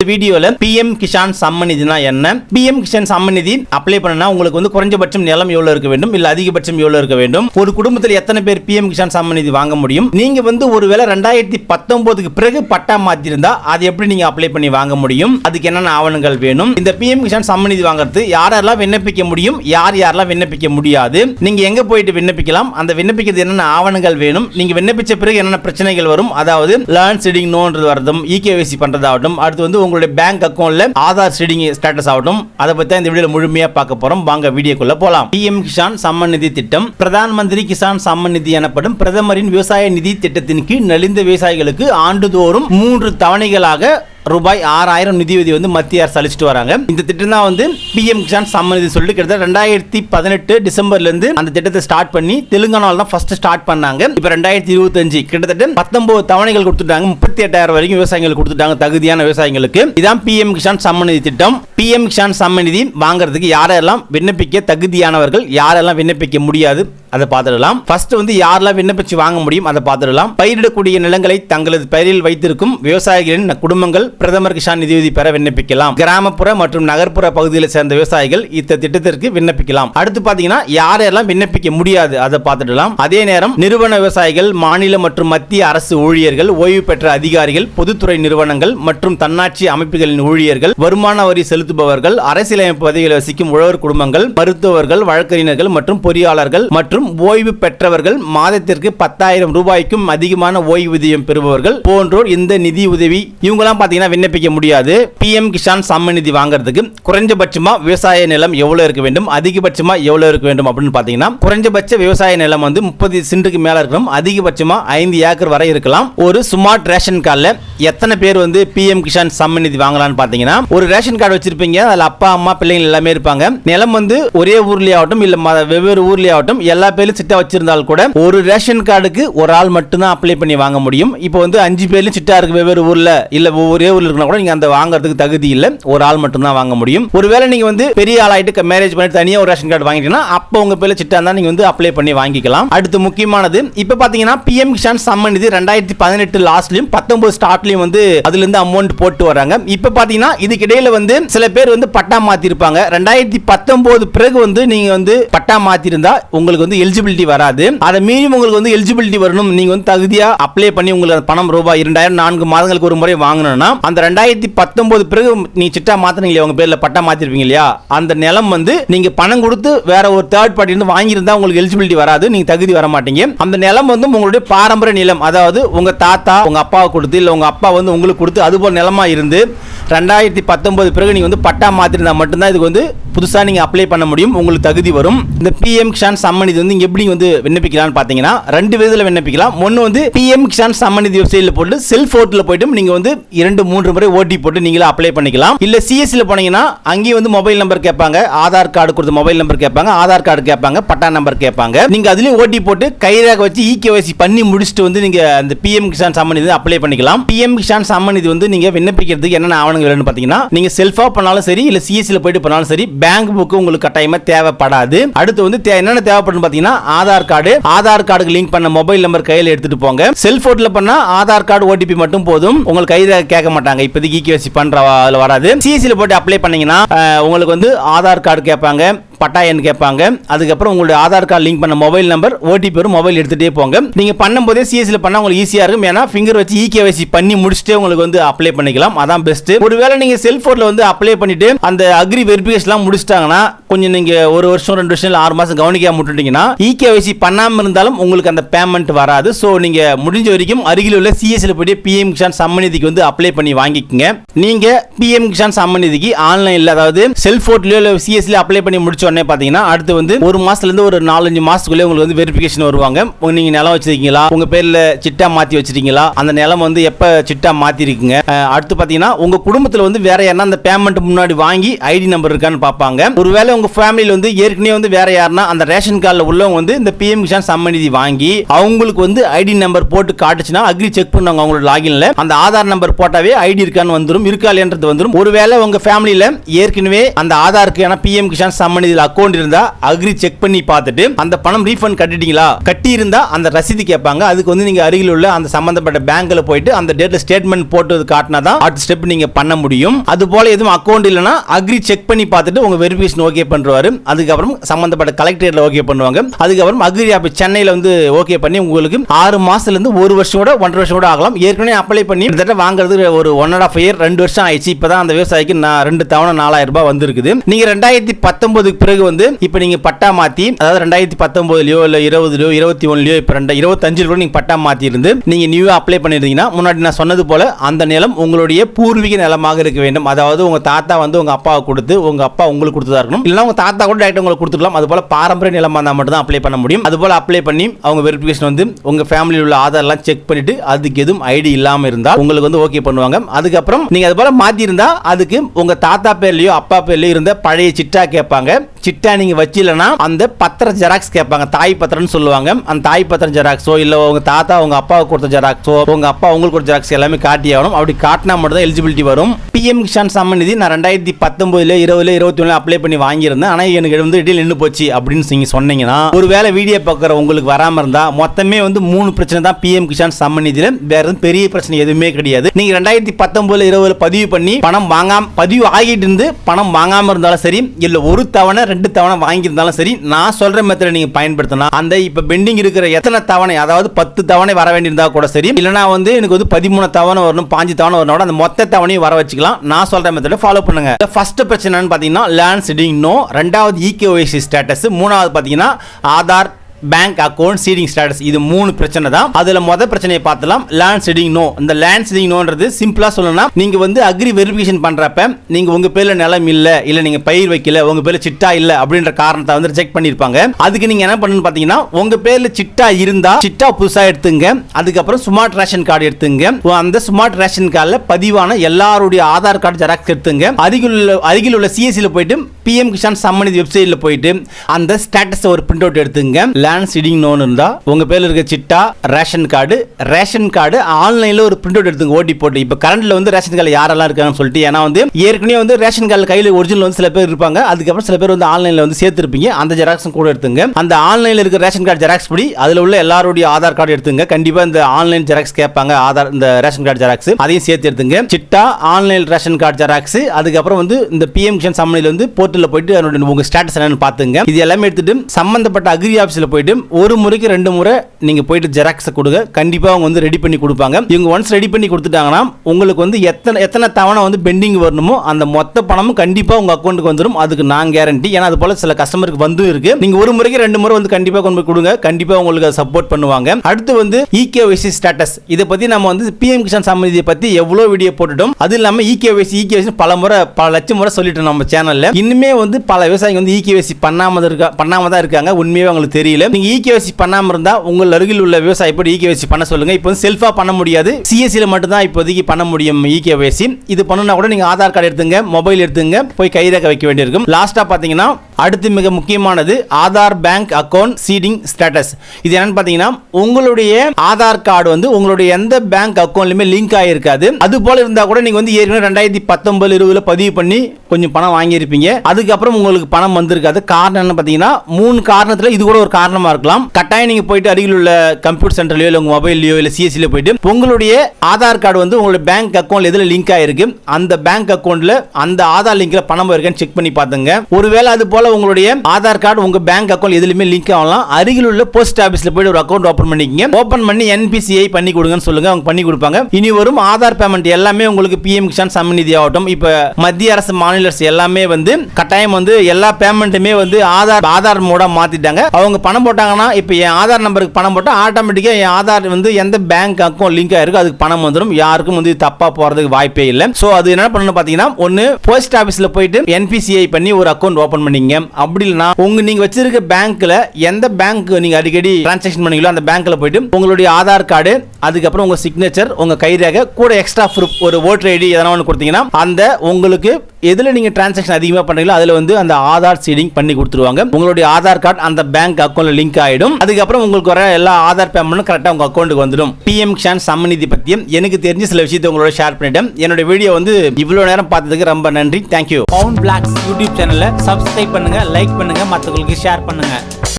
இந்த வீடியோல பிஎம் கிஷான் சம்மநிதினா என்ன? பிஎம் கிஷான் சம்மநிதி அப்ளை பண்ணனா உங்களுக்கு வந்து குறைஞ்சபட்சம் நிலம் எவ்வளவு இருக்க வேண்டும்? இல்ல அதிகபட்சம் எவ்வளவு இருக்க வேண்டும்? ஒரு குடும்பத்தில் எத்தனை பேர் பிஎம் கிஷான் சம்மநிதி வாங்க முடியும்? நீங்க வந்து ஒருவேளை ரெண்டாயிரத்தி பத்தொன்பதுக்கு பிறகு பட்டா மாத்திருந்தா அது எப்படி நீங்க அப்ளை பண்ணி வாங்க முடியும்? அதுக்கு என்னென்ன ஆவணங்கள் வேணும்? இந்த பிஎம் கிஷான் சம்மநிதி வாங்குறது யாரெல்லாம் விண்ணப்பிக்க முடியும்? யார் யாரெல்லாம் விண்ணப்பிக்க முடியாது? நீங்க எங்க போயிட்டு விண்ணப்பிக்கலாம்? அந்த விண்ணப்பிக்கிறது என்னென்ன ஆவணங்கள் வேணும்? நீங்க விண்ணப்பிச்ச பிறகு என்னென்ன பிரச்சனைகள் வரும்? அதாவது லேர்ன் சீடிங் நோன்றது வரதும் இகேவிசி பண்றதாகட்டும். அடுத்து வந்து உங்களுடைய பேங்க் அக்கௌண்ட்ல ஆதார் ஸ்டீடிங் ஸ்டேட்டஸ் ஆகட்டும். அதை பத்தி தான் இந்த வீடியோல முழுமையா பார்க்க போறோம். வாங்க வீடியோக்குள்ள போலாம். பிஎம் கிசான் சம்மன் நிதி திட்டம் பிரதான் மந்திரி கிசான் சம்மன் நிதி எனப்படும் பிரதமரின் விவசாய நிதி திட்டத்தின் கீழ் நலிந்த விவசாயிகளுக்கு ஆண்டுதோறும் மூன்று தவணைகளாக ரூபாய் ஆறாயிரம் நிதியுதவி வந்து மத்திய அரசு அளிச்சுட்டு வராங்க. இந்த திட்டம் தான் வந்து பிஎம் கிசான் சம்மநிதி சொல்லிட்டு கிட்டத்தட்ட ரெண்டாயிரத்தி பதினெட்டு டிசம்பர்ல இருந்து அந்த திட்டத்தை ஸ்டார்ட் பண்ணி தெலுங்கானால தான் ஃபர்ஸ்ட் ஸ்டார்ட் பண்ணாங்க. இப்போ ரெண்டாயிரத்தி இருபத்தஞ்சு கிட்டத்தட்ட பத்தொன்பது தவணைகள் கொடுத்துட்டாங்க. முப்பத்தி எட்டாயிரம் வரைக்கும் விவசாயிகள் கொடுத்துட்டாங்க. தகுதியான விவசாயிகளுக்கு. இதான் பிஎம் கிசான் சம்மநிதி திட்டம். பிஎம் கிசான் சம்மநிதி வாங்குறதுக்கு யாரெல்லாம் விண்ணப்பிக்க தகுதியானவர்கள் யாரெல்லாம் விண்ணப்பிக்க முடியாது. அதை பார்த்துடலாம். ஃபர்ஸ்ட் வந்து யாரெல்லாம் விண்ணப்பிச்சு வாங்க முடியும் அதை பார்த்துடலாம். பயிரிடக்கூடிய நிலங்களை தங்களது பெயரில் வைத்திருக்கும் விவசாயிகளின் குடும்பங்கள் பிரதமர் கிஷான் நிதியுதவி பெற விண்ணப்பிக்கலாம். கிராமப்புற மற்றும் நகர்ப்புற பகுதிகளை சேர்ந்த விவசாயிகள் இந்த திட்டத்திற்கு விண்ணப்பிக்கலாம். அடுத்து பார்த்தீங்கன்னா யாரெல்லாம் விண்ணப்பிக்க முடியாது அதை பார்த்துடலாம். அதே நேரம் நிறுவன விவசாயிகள் மாநில மற்றும் மத்திய அரசு ஊழியர்கள் ஓய்வு பெற்ற அதிகாரிகள் பொதுத்துறை நிறுவனங்கள் மற்றும் தன்னாட்சி அமைப்புகளின் ஊழியர்கள் வருமான வரி செலுத்துபவர்கள் அரசியலமைப்பு பதவியில் வசிக்கும் உழவர் குடும்பங்கள் மருத்துவர்கள் வழக்கறிஞர்கள் மற்றும் பொறியாளர்கள் மற்றும் ஓய்வு பெற்றவர்கள் மாதத்திற்கு பத்தாயிரம் ரூபாய்க்கும் அதிகமான ஓய்வூதியம் பெறுபவர்கள் போன்றோர் இந்த நிதி உதவி இவங்கெல்லாம் பார்த்தீங்கன்னா விண்ணப்பிக்க முடியாது. பிஎம் கிஷான் சம்ம நிதி வாங்குறதுக்கு குறைஞ்சபட்சமா விவசாய நிலம் எவ்வளவு இருக்க வேண்டும் அதிகபட்சமா எவ்வளவு இருக்க வேண்டும் அப்படின்னு பார்த்தீங்கன்னா குறைஞ்சபட்ச விவசாய நிலம் வந்து முப்பது சென்ட்டுக்கு மேல இருக்கணும் அதிகபட்சமா ஐந்து ஏக்கர் வரை இருக்கலாம். ஒரு ஸ்மார்ட் ரேஷன் கார்டில் எத்தனை பேர் வந்து பிஎம் கிஷான் சம்ம நிதி வாங்கலாம்னு பார்த்தீங்கன்னா ஒரு ரேஷன் கார்டு வச்சிருப்பீங்க அதில் அப்பா அம்மா பிள்ளைங்க எல்லாமே இருப்பாங்க. நிலம் வந்து ஒரே ஊர்லேயே ஆகட்டும் இல்லை வெவ்வேறு ஊர்லேயே ஆகட்டும் எல்லா பேர்லயும் சிட்டா வச்சிருந்தால் கூட ஒரு ரேஷன் கார்டுக்கு ஒரு ஆள் மட்டும்தான் அப்ளை பண்ணி வாங்க முடியும். இப்போ வந்து அஞ்சு பேர்லையும் சிட்டா இருக்கு வெவ்வேறு ஊர்ல இல்ல ஒவ்வொரு ஊர்ல இருக்கா கூட நீங்க அந்த வாங்குறதுக்கு தகுதி இல்ல. ஒரு ஆள் மட்டும்தான் வாங்க முடியும். ஒருவேளை நீங்க வந்து பெரிய ஆளாயிட்டு மேரேஜ் பண்ணிட்டு தனியா ஒரு ரேஷன் கார்டு வாங்கிட்டீங்கன்னா அப்போ உங்க பேர்ல சிட்டா இருந்தா நீங்க வந்து அப்ளை பண்ணி வாங்கிக்கலாம். அடுத்து முக்கியமானது இப்போ பாத்தீங்கன்னா பிஎம் கிஷான் சம்மன் இது ரெண்டாயிரத்தி பதினெட்டு லாஸ்ட்லயும் பத்தொன்பது ஸ்டார்ட்லயும் வந்து அதுல இருந்து அமௌண்ட் போட்டு வராங்க இப்போ பாத்தீங்கன்னா இதுக்கு இடையில வந்து சில பேர் வந்து பட்டா மாத்திருப்பாங்க. ரெண்டாயிரத்தி பத்தொன்பது பிறகு வந்து நீங்க வந்து பட்டா மாத்திருந்தா உங்களுக்கு வந்து எலிஜிபிலிட்டி வராது. அதை மீறி உங்களுக்கு வந்து எலிஜிபிலிட்டி வரணும். நீங்க வந்து தகுதியா அப்ளை பண்ணி உங்களுக்கு பணம் ரூபாய் இரண்டாயிரம் நான்கு மாதங்களுக்கு ஒரு முறை வாங்கணும்னா அந்த ரெண்டாயிரத்தி பத்தொன்பது பிறகு நீ சிட்டா மாத்தினீங்க உங்க பேர்ல பட்டா மாத்திருப்பீங்க இல்லையா? அந்த நிலம் வந்து நீங்க பணம் கொடுத்து வேற ஒரு தேர்ட் பார்ட்டி இருந்து வாங்கியிருந்தா உங்களுக்கு எலிஜிபிலிட்டி வராது. நீங்க தகுதி வர மாட்டீங்க. அந்த நிலம் வந்து உங்களுடைய பாரம்பரிய நிலம். அதாவது உங்க தாத்தா உங்க அப்பாவை கொடுத்து இல்ல உங்க அப்பா வந்து உங்களுக்கு கொடுத்து அது போல நிலமா இருந்து ரெண்டாயிரத்தி பத்தொன்பது பிறகு நீங்க வந்து பட்டா மாத்திருந்தா மட்டும்தான் இதுக்கு வந்து புதுசாக நீங்கள் அப்ளை பண்ண முடியும். உங்களுக்கு தகுதி வரும். இந்த பிஎம் கிஷான் சம்மநிதி வந்து இங்க எப்படி வந்து விண்ணப்பிக்கலாம்னு பாத்தீங்கன்னா ரெண்டு விதத்துல விண்ணப்பிக்கலாம். ஒன்னு வந்து பிஎம் கிஷான் சம்மநிதி வெப்சைட்ல போட்டு செல்ஃப் ஓட்டுல போயிட்டு நீங்க வந்து இரண்டு மூன்று முறை ஓட்டி போட்டு நீங்களே அப்ளை பண்ணிக்கலாம். இல்ல சிஎஸ்சியில் போனீங்கன்னா அங்கேயும் வந்து மொபைல் நம்பர் கேட்பாங்க. ஆதார் கார்டு கொடுத்த மொபைல் நம்பர் கேட்பாங்க. ஆதார் கார்டு கேட்பாங்க. பட்டா நம்பர் கேட்பாங்க. நீங்க அதுலயும் ஓட்டி போட்டு கைராக வச்சு இகேவைசி பண்ணி முடிச்சுட்டு வந்து நீங்க அந்த பிஎம் கிஷான் சம்மநிதி அப்ளை பண்ணிக்கலாம். பிஎம் கிஷான் சம்மநிதி வந்து நீங்க விண்ணப்பிக்கிறதுக்கு என்னென்ன ஆவணங்கள் வேணும்னு பாத்தீங்கன்னா நீங்க செல்ஃபா பண்ணாலும் சரி இல்ல ல போயிட்டு பண்ணாலும் சரி பேங்க் புக்கு உங்களுக்கு கட்டாயமா தேவைப்படாது. அடுத்து வந்து என்னென்ன தேவைப்படும் பாத்தீங்கன்னா ஆதார் கார்டு ஆதார் கார்டுக்கு லிங்க் பண்ண மொபைல் நம்பர் கையில எடுத்துட்டு போங்க. செல்போன்ல பண்ணா ஆதார் கார்டு ஓடிபி மட்டும் போதும். உங்களுக்கு கையில கேட்க மாட்டாங்க. இப்போதைக்கு இகேசி பண்ற அதுல வராது. சிசில போட்டு அப்ளை பண்ணீங்கன்னா உங்களுக்கு வந்து ஆதார் கார்டு கேட்பாங்க பட்டா எண் கேட்பாங்க. அதுக்கப்புறம் உங்களுடைய ஆதார் கார்டு லிங்க் பண்ண மொபைல் நம்பர் ஓடிபி வரும் மொபைல் எடுத்துகிட்டே போங்க. நீங்க பண்ணும்போதே சிஎஸ்சியில் பண்ணால் உங்களுக்கு ஈஸியாக இருக்கும். ஏன்னா ஃபிங்கர் வச்சு இகேவைசி பண்ணி முடிச்சுட்டே உங்களுக்கு வந்து அப்ளை பண்ணிக்கலாம். அதான் பெஸ்ட் ஒருவேளை நீங்கள் செல்ஃபோனில் வந்து அப்ளை பண்ணிட்டு அந்த அக்ரி வெரிஃபிகேஷன்லாம் முடிச்சிட்டாங்கன்னா கொஞ்சம் நீங்க ஒரு வருஷம் ரெண்டு வருஷம் இல்லை ஆறு மாசம் கவனிக்காம விட்டுட்டீங்கன்னா இகேவைசி பண்ணாம இருந்தாலும் உங்களுக்கு அந்த பேமெண்ட் வராது. ஸோ நீங்க முடிஞ்ச வரைக்கும் அருகில் உள்ள சிஎஸ்சியில் படி பிஎம் கிஷான் சம்மநிதிக்கு வந்து அப்ளை பண்ணி வாங்கிக்கோங்க. நீங்க பிஎம் கிஷான் சம்மநிதிக்கு ஆன்லைன்ல அதாவது செல்போன்லயோ இல்ல சிஎஸ்ல அப்ளை பண்ணி முடிச்ச உடனே பாத்தீங்கன்னா அடுத்து வந்து ஒரு மாசத்துல இருந்து ஒரு நாலஞ்சு மாசத்துக்குள்ளே உங்களுக்கு வந்து வெரிஃபிகேஷன் வருவாங்க. நீங்கள் நீங்க நிலம் வச்சிருக்கீங்களா? உங்க பேர்ல சிட்டா மாத்தி வச்சிருக்கீங்களா? அந்த நிலம் வந்து எப்ப சிட்டா மாத்தி அடுத்து பாத்தீங்கன்னா உங்க குடும்பத்துல வந்து வேற யாரா அந்த பேமெண்ட் முன்னாடி வாங்கி ஐடி நம்பர் இருக்கான்னு பார்ப்பாங்க. ஒருவேளை உங்க ஃபேமிலியில் வந்து ஏற்கனவே வந்து வேற யாருன்னா அந்த ரேஷன் கார்டில் உள்ளவங்க வந்து இந்த பிஎம் கிஷான் சம்மநிதி வாங்கி அவங்களுக்கு வந்து ஐடி நம்பர் போட்டு காட்டுச்சுன்னா அக்ரி செக் பண்ணுவாங்க அவங்களோட லாகின்ல அந்த ஆதார் நம்பர் போட்டாவே ஐடி இருக்கான்னு வந்துடும் இருக்கா இல்லைன்றது வந்துடும் ஒருவேளை உங்க ஃபேமிலியில ஏற்கனவே அந்த ஆதாருக்கு ஏன்னா பிஎம் கிஷான் சம்மநிதியில் அக்கௌண்ட் இருந்தா அக்ரி செக் பண்ணி பார்த்துட்டு அந்த பணம் ரீஃபண்ட் கட்டிட்டீங்களா? கட்டி இருந்தா அந்த ரசீது கேட்பாங்க. அதுக்கு வந்து நீங்க அருகில் உள்ள அந்த சம்பந்தப்பட்ட பேங்க்ல போயிட்டு அந்த டேட்ல ஸ்டேட்மெண்ட் போட்டு காட்டினா தான் அடுத்த ஸ்டெப் நீங்க பண்ண முடியும். அது போல எதுவும் அக்கௌண்ட் இல்லைன்னா அக்ரி செக் பண்ணி பார்த்துட்டு உங்க வெரிஃபிகேஷன் ஓகே பண்ணுவார். அதுக்கப்புறம் சம்மந்தப்பட்ட கலெக்டரேட்டில் ஓகே பண்ணுவாங்க. அதுக்கப்புறம் அக்ரி ஆப் சென்னையில வந்து ஓகே பண்ணி உங்களுக்கு ஆறு மாதத்துலேருந்து ஒரு வருஷம் கூட ஒன்றரை வருஷம் கூட ஆகலாம். ஏற்கனவே அப்ளை பண்ணி கிட்டத்தட்ட வாங்குறது ஒரு ஒன் அண்ட் ஆஃப் இயர் ரெண்டு வருஷம் ஆயிடுச்சு. இப்பதான் அந்த விவசாயிக்கு நான் ரெண்டு தவணை நாலாயிரம் ரூபாய் வந்திருக்குது. நீங்க ரெண்டாயிரத்தி பத்தொன்பதுக்கு பிறகு வந்து இப்போ நீங்க பட்டா மாற்றி அதாவது ரெண்டாயிரத்தி பத்தொன்பதுலயோ இல்ல இருபதுலயோ இருபத்தி ஒன்றுலையோ இப்போ ரெண்டு இருபத்தஞ்சு கூட நீங்க பட்டா மாத்தி இருந்து நீங்க நியூவா அப்ளை பண்ணியிருந்தீங்கன்னா முன்னாடி நான் சொன்னது போல அந்த நிலம் உங்களுடைய பூர்வீக நிலமாக இருக்க வேண்டும். அதாவது உங்க தாத்தா வந்து உங்க அப்பாவை கொடுத்து உங்க அப்பா உங்களுக்கு கொடுத்ததா இருக்கணும். இல்லைன்னா உங்க தாத்தா கூட டேரக்ட் உங்களுக்கு கொடுத்துக்கலாம். அதுபோல் பாரம்பரிய நிலமாக இருந்தால் மட்டும் தான் அப்ளை பண்ண முடியும். அதுபோல் அப்ளை பண்ணி அவங்க வெரிஃபிகேஷன் வந்து உங்கள் ஃபேமிலியில் உள்ள ஆதார்லாம் செக் பண்ணிட்டு அதுக்கு எதுவும் ஐடி இல்லாமல் இருந்தால் உங்களுக்கு வந்து ஓகே பண்ணுவாங்க. அதுக்கப்புறம் நீங்கள் அதுபோல் மாற்றியிருந்தால் அதுக்கு உங்கள் தாத்தா பேர்லேயோ அப்பா பேர்லேயோ இருந்த பழைய சிட்டா கேட்பாங்க. சிட்டா நீங்கள் வச்சிலனா அந்த பத்திர ஜெராக்ஸ் கேட்பாங்க. தாய் பத்திரம்னு சொல்லுவாங்க. அந்த தாய் பத்திரம் ஜெராக்ஸோ இல்லை உங்கள் தாத்தா உங்கள் அப்பாவுக்கு கொடுத்த ஜெராக்ஸோ உங்கள் அப்பா உங்களுக்கு கொடுத்த ஜெராக்ஸ் எல்லாமே காட்டி ஆகணும். அப்படி காட்டினா மட்டும் தான் எலிஜிபிலிட்டி வரும். பிஎம் கிஷான் சம்மன் நிதி நான் ரெண்டாயிரத்தி பத்தொன்பதுல இருபதுல இருபத்தி ஒன்று அப்ளை பண்ணி வாங்கி வாங்கியிருந்தேன். ஆனால் எனக்கு வந்து இடையில நின்று போச்சு அப்படின்னு நீங்கள் சொன்னீங்கன்னா ஒருவேளை வீடியோ பார்க்குற உங்களுக்கு வராமல் இருந்தால் மொத்தமே வந்து மூணு பிரச்சனை தான் பிஎம் கிஷான் சம்மன் நிதியில வேற எதுவும் பெரிய பிரச்சனை எதுவுமே கிடையாது. நீங்கள் ரெண்டாயிரத்தி பத்தொம்போது இருபதுல பதிவு பண்ணி பணம் வாங்காம பதிவு ஆகிட்டு இருந்து பணம் வாங்காமல் இருந்தாலும் சரி இல்லை ஒரு தவணை ரெண்டு தவணை வாங்கியிருந்தாலும் சரி நான் சொல்கிற மெத்தடை நீங்கள் பயன்படுத்தினா அந்த இப்போ பெண்டிங் இருக்கிற எத்தனை தவணை அதாவது பத்து தவணை வர வேண்டியிருந்தா கூட சரி இல்லைனா வந்து எனக்கு வந்து பதிமூணு தவணை வரணும் பாஞ்சு தவணை வரணும் அந்த மொத்த தவணையும் வர வச்சுக்கலாம். நான் சொல்கிற மெத்தடை ஃபாலோ பண்ணுங்க. ஃபர்ஸ்ட் பிரச்சனைன்னு பார்த்தீங்கன்னா லேண்ட் செடிங் நோ ரெண்டாவது இகேஒய்சி ஸ்டேட்டஸ் மூணாவது பாத்தீங்கன்னா Aadhaar bank account seeding status இது மூணு பிரச்சனை தான். அதுல மொதல் பிரச்சனையை பார்த்தலாம். லேண்ட் சீடிங் நோ இந்த லேண்ட் சீடிங் நோன்றது சிம்பிளா சொல்லணும்னா நீங்க வந்து அக்ரி வெரிஃபிகேஷன் பண்றப்ப நீங்க உங்க பேர்ல நிலம் இல்ல இல்ல நீங்க பயிர் வைக்கல உங்க பேர்ல சிட்டா இல்ல அப்படின்ற காரணத்தை வந்து ரிஜெக்ட் பண்ணிருப்பாங்க. அதுக்கு நீங்க என்ன பண்ணணும்னு பாத்தீங்கன்னா உங்க பேர்ல சிட்டா இருந்தா சிட்டா புதுசா எடுத்துங்க. அதுக்கப்புறம் ஸ்மார்ட் ரேஷன் கார்டு எடுத்துங்க. அந்த ஸ்மார்ட் ரேஷன் கார்டுல பதிவான எல்லாருடைய ஆதார் கார்டு ஜெராக்ஸ் எடுத்துங்க. அருகில் உள்ள அருகில் உள்ள சிஎஸ்சியில் போயிட்டு பிஎம் கிஷான் சம்மனிதி வெப்சைட்ல போயிட்டு அந்த ஸ்டேட்டஸ் ஒரு பிரிண்ட் அவுட் எடுத்துங்க. லேண்ட் சீடிங் நோன் இருந்தால் உங்கள் பேரில் இருக்க சிட்டா ரேஷன் கார்டு ரேஷன் கார்டு ஆன்லைனில் ஒரு பிரிண்ட் அவுட் எடுத்துங்க ஓட்டி போட்டு. இப்போ கரண்டில் வந்து ரேஷன் கார்டு யாரெல்லாம் இருக்காங்கன்னு சொல்லிட்டு ஏன்னா வந்து ஏற்கனவே வந்து ரேஷன் கார்டு கையில் ஒரிஜினல் வந்து சில பேர் இருப்பாங்க. அதுக்கப்புறம் சில பேர் வந்து ஆன்லைனில் வந்து சேர்த்துருப்பீங்க. அந்த ஜெராக்ஸும் கூட எடுத்துங்க. அந்த ஆன்லைனில் இருக்க ரேஷன் கார்டு ஜெராக்ஸ் படி அதில் உள்ள எல்லாருடைய ஆதார் கார்டு எடுத்துங்க. கண்டிப்பாக இந்த ஆன்லைன் ஜெராக்ஸ் கேட்பாங்க ஆதார் இந்த ரேஷன் கார்டு ஜெராக்ஸ் அதையும் சேர்த்து எடுத்துங்க. சிட்டா ஆன்லைன் ரேஷன் கார்டு ஜெராக்ஸ் அதுக்கப்புறம் வந்து இந்த பிஎம் கிஷன் சம்மனில வந்து போர்ட்டலில் போயிட்டு அதனுடைய உங்கள் ஸ்டேட்டஸ் என்னன்னு பார்த்துங்க. இது எல்லாமே எடுத்துட்டு சம்பந்தப்பட்ட அக்ரி ஆஃபீஸில் போய் போயிட்டு ஒரு முறைக்கு ரெண்டு முறை நீங்க போயிட்டு ஜெராக்ஸை கொடுங்க. கண்டிப்பா அவங்க வந்து ரெடி பண்ணி கொடுப்பாங்க. இவங்க ஒன்ஸ் ரெடி பண்ணி கொடுத்துட்டாங்கன்னா உங்களுக்கு வந்து எத்தனை எத்தனை தவணை வந்து பெண்டிங் வரணுமோ அந்த மொத்த பணமும் கண்டிப்பா உங்க அக்கௌண்ட்டுக்கு வந்துடும் அதுக்கு நான் கேரண்டி ஏன்னா அது போல சில கஸ்டமருக்கு வந்து இருக்கு. நீங்க ஒரு முறைக்கு ரெண்டு முறை வந்து கண்டிப்பா கொண்டு போய் கொடுங்க. கண்டிப்பா உங்களுக்கு சப்போர்ட் பண்ணுவாங்க. அடுத்து வந்து இகேஒய்சி ஸ்டேட்டஸ் இதை பத்தி நம்ம வந்து பிஎம் கிஷான் சம்மதியை பத்தி எவ்வளவு வீடியோ போட்டுட்டோம். அது இல்லாம இகேஒய்சி இகேஒய்சி பல முறை பல லட்சம் முறை சொல்லிட்டோம் நம்ம சேனல்ல இன்னுமே வந்து பல விவசாயிகள் வந்து இகேஒய்சி பண்ணாம இருக்கா பண்ணாம தான் இருக்காங்க. உண்மையே அவங்களுக்கு தெரியல. நீங்கள் இகேஒய்சி பண்ணாமல் இருந்தால் உங்கள் அருகில் உள்ள விவசாயி போய் இகேஒய்சி பண்ண சொல்லுங்கள் இப்போ வந்து செல்ஃபாக பண்ண முடியாது. சிஎஸ்சியில் மட்டும்தான் இப்போதைக்கு பண்ண முடியும் இகேஓசி இது பண்ணுனா கூட நீங்கள் ஆதார் கார்டு எடுத்துங்க மொபைல் எடுத்துங்க போய் கைரேக வைக்க வேண்டியிருக்கும். லாஸ்ட்டாக பார்த்தீங்கன்னா அடுத்து மிக முக்கியமானது Aadhaar bank account seeding status. இது என்னன்னு பார்த்தீங்கன்னா உங்களுடைய ஆதார் கார்டு வந்து உங்களுடைய எந்த பேங்க் அக்கௌண்ட்லையுமே லிங்க் ஆகிருக்காது அது போல இருந்தால் கூட நீங்கள் வந்து ஏற்கனவே ரெண்டாயிரத்தி பத்தொன்பது இருபதுல பதிவு பண்ணி கொஞ்சம் பணம் வாங்கியிருப்பீங்க. அதுக்கப்புறம் உங்களுக்கு பணம் வந்திருக்காது. காரணம் என்ன பார்த்தீங்கன்னா மூணு காரணத்தில் இது கூட ஒரு காரணமாக இருக்கலாம். கட்டாயம் நீங்கள் போயிட்டு அருகில் உள்ள கம்ப்யூட்டர் சென்டர்லையோ இல்லை உங்கள் மொபைல்லையோ இல்லை சிஎஸ்சியில் போயிட்டு உங்களுடைய ஆதார் கார்டு வந்து உங்களுடைய பேங்க் அக்கௌண்ட் எதில் லிங்க் ஆகிருக்கு அந்த பேங்க் அக்கௌண்ட்டில் அந்த ஆதார் லிங்கில் பணம் இருக்கான்னு செக் பண்ணி பார்த்துங்க. ஒருவேளை அது போல உங்களுடைய ஆதார் கார்டு உங்க பேங்க் அக்கௌண்ட் எதுலயுமே லிங்க் ஆகலாம். அருகில் உள்ள போஸ்ட் ஆபீஸ்ல போயிட்டு ஒரு அக்கௌண்ட் ஓபன் பண்ணிக்கங்க. ஓபன் பண்ணி என்பிசிஐ பண்ணி கொடுங்கன்னு சொல்லுங்க. அவங்க பண்ணி கொடுப்பாங்க. இனி வரும் ஆதார் பேமெண்ட் எல்லாமே உங்களுக்கு பிஎம் கிஷான் சமநிதி ஆகட்டும். இப்ப மத்திய அரசு மாநில அரசு எல்லாமே வந்து கட்டாயம் வந்து எல்லா பேமெண்ட்டுமே வந்து ஆதார் ஆதார் மோட மாத்திட்டாங்க. அவங்க பணம் போட்டாங்கன்னா இப்போ என் ஆதார் நம்பருக்கு பணம் போட்டா ஆட்டோமேட்டிக்கா என் ஆதார் வந்து எந்த பேங்க் அக்கௌண்ட் லிங்க் ஆயிருக்கு அதுக்கு பணம் வந்துடும் யாருக்கும் வந்து தப்பா போறதுக்கு வாய்ப்பே இல்லை. ஸோ அது என்ன பண்ணணும் பாத்தீங்கன்னா ஒன்னு போஸ்ட் ஆபீஸ்ல போயிட்டு என்பிசிஐ பண்ணி ஒரு அக்கௌண்ட் ஓபன் பண்ணிங்க அப்படி இல்லைன்னா உங்க நீங்க வச்சிருக்க பேங்க்ல எந்த பேங்க் நீங்க அடிக்கடி டிரான்சாக்ஷன் பண்ணீங்களோ அந்த பேங்க்ல போயிட்டு உங்களுடைய ஆதார் கார்டு அதுக்கப்புறம் உங்க சிக்னேச்சர் உங்க கைரேக கூட எக்ஸ்ட்ரா ப்ரூஃப் ஒரு ஓட்டர் ஐடி எதனா ஒன்று கொடுத்தீங்கன்னா அந்த உங்களுக்கு எதுல நீங்க டிரான்சாக்ஷன் அதிகமாக பண்ணுறீங்களோ அதுல வந்து அந்த ஆதார் சீடிங் பண்ணி கொடுத்துருவாங்க. உங்களுடைய ஆதார் கார்டு அந்த பேங்க் அக்கௌண்ட்ல லிங்க் ஆயிடும். அதுக்கப்புறம் உங்களுக்கு வர எல்லா ஆதார் பேமெண்ட்டும் கரெக்டாக உங்க அக்கௌண்ட்டுக்கு வந்துடும். பிஎம் கிஷான் சம்மநிதி பத்தியும். எனக்கு தெரிஞ்ச சில விஷயத்தை உங்களோட ஷேர் பண்ணிட்டேன். என்னோட வீடியோ வந்து இவ்வளவு நேரம் பார்த்ததுக்கு ரொம்ப நன்றி. Thank you Pavun blogs YouTube சேனலை சப்ஸ்கிரைப் பண்ணுங்கள் லைக் பண்ணுங்கள் மற்றவங்களுக்கு ஷேர் பண்ணுங்கள்